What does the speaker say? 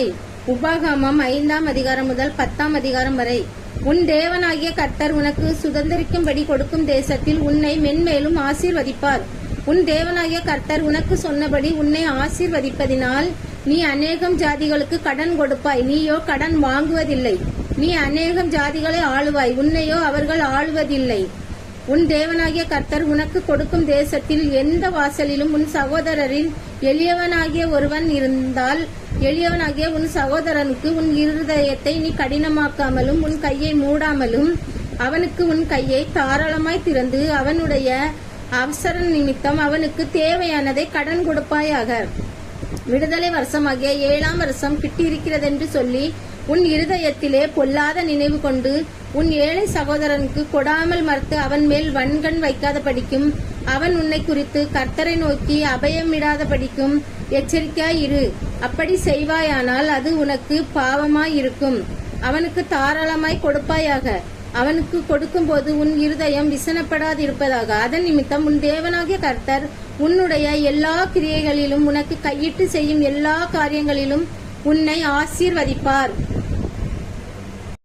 உபாகமம் ஐந்தாம் அதிகாரம் முதல் பத்தாம் அதிகாரம் வரை. உன் தேவனாகிய கர்த்தர் உனக்கு சுதந்திரிக்கும்படி கொடுக்கும் தேசத்தில் உன்னை மென்மேலும் ஆசீர்வதிப்பார். உன் தேவனாகிய கர்த்தர் உனக்கு சொன்னபடி உன்னை ஆசீர்வதிப்பதினால் நீ அநேகம் ஜாதிகளுக்கு கடன் கொடுப்பாய். நீயோ கடன் வாங்குவதில்லை. நீ அநேகம் ஜாதிகளை ஆளுவாய். உன்னையோ அவர்கள் ஆளுவதில்லை. உன் தேவனாகிய கர்த்தர் உனக்கு கொடுக்கும் தேசத்தில் எந்த வாசலிலும் உன் சகோதரரில் எளியவனாகிய ஒருவன் இருந்தால் எளியவனாகிய உன் சகோதரனுக்கு உன் இருதயத்தை நீ கடினமாக்காமலும் உன் கையை மூடாமலும் அவனுக்கு உன் கையை தாராளமாய் திறந்து அவனுடைய அவசர நிமித்தம் அவனுக்கு தேவையானதை கடன் கொடுப்பாயாக. விடுதலை வருஷமாகிய ஏழாம் வருஷம் கிட்டியிருக்கிறதென்று சொல்லி உன் இருதயத்திலே பொல்லாத நினைவு கொண்டு உன் ஏழை சகோதரனுக்கு கொடாமல் மறுத்து அவன் மேல் வன்கண் வைக்காத படிக்கும் அவன் உன்னை குறித்து கர்த்தரை நோக்கி அபயமிடாத படிக்கும் எச்சரிக்கையாயிரு அப்படி செய்வாயானால் அது உனக்கு பாவமாயிருக்கும். அவனுக்கு தாராளமாய் கொடுப்பாயாக. அவனுக்கு கொடுக்கும்போது உன் இருதயம் விசனப்படாதிருப்பதாக. அதன் நிமித்தம் உன் தேவனாகிய கர்த்தர் உன்னுடைய எல்லா கிரியைகளிலும் உனக்கு கையிட்டு செய்யும் எல்லா காரியங்களிலும் உன்னை ஆசீர்வதிப்பார்.